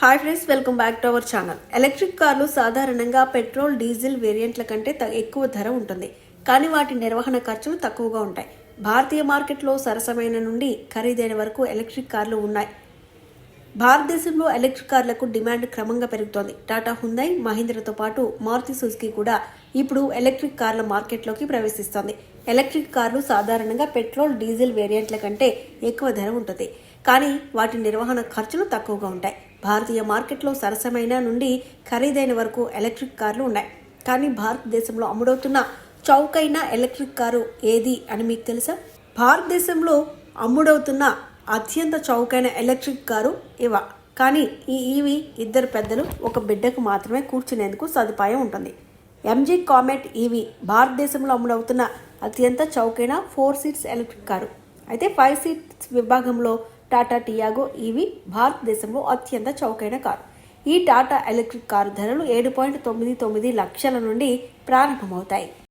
Hi friends welcome back to our channel. Electric కార్లు సాధారణంగా petrol diesel వేరియంట్ల కంటే త- ఎక్కువ ధర ఉంటుంది. కానీ వాటి నిర్వహణ ఖర్చులు తక్కువగా ఉంటాయి. భారతీయ మార్కెట్లో సరసమైన నుండి ఖరీదైన వరకు ఎలక్ట్రిక్ కార్లు ఉన్నాయి. భారతదేశంలో ఎలక్ట్రిక్ కార్లకు డిమాండ్ క్రమంగా పెరుగుతోంది. టాటా హుందాయ్ మహీంద్రతో పాటు మారుతి సుజుకి కూడా ఇప్పుడు ఎలక్ట్రిక్ కార్ల మార్కెట్లోకి ప్రవేశిస్తోంది. ఎలక్ట్రిక్ కార్లు సాధారణంగా పెట్రోల్ డీజిల్ వేరియంట్ల కంటే ఎక్కువ ధర ఉంటుంది. కానీ వాటి నిర్వహణ ఖర్చులు తక్కువగా ఉంటాయి. భారతీయ మార్కెట్లో సరసమైన నుండి ఖరీదైన వరకు ఎలక్ట్రిక్ కార్లు ఉన్నాయి. కానీ భారతదేశంలో అమ్ముడవుతున్న చౌకైన ఎలక్ట్రిక్ కారు ఏది అని మీకు తెలుసా? భారతదేశంలో అమ్ముడవుతున్న అత్యంత చౌకైన ఎలక్ట్రిక్ కారు ఇవ. కానీ ఈ ఈవి ఇద్దరు పెద్దలు ఒక బిడ్డకు మాత్రమే కూర్చునేందుకు సదుపాయం ఉంటుంది. ఎంజీ కామెట్ ఈవీ భారతదేశంలో అమలవుతున్న అత్యంత చౌకైన ఫోర్ సీట్స్ ఎలక్ట్రిక్ కారు. అయితే ఫైవ్ సీట్స్ విభాగంలో టాటా టియాగో ఈవీ భారతదేశంలో అత్యంత చౌకైన కారు. ఈ టాటా ఎలక్ట్రిక్ కారు ధరలు ఏడు పాయింట్ తొమ్మిది తొమ్మిది లక్షల నుండి ప్రారంభమవుతాయి.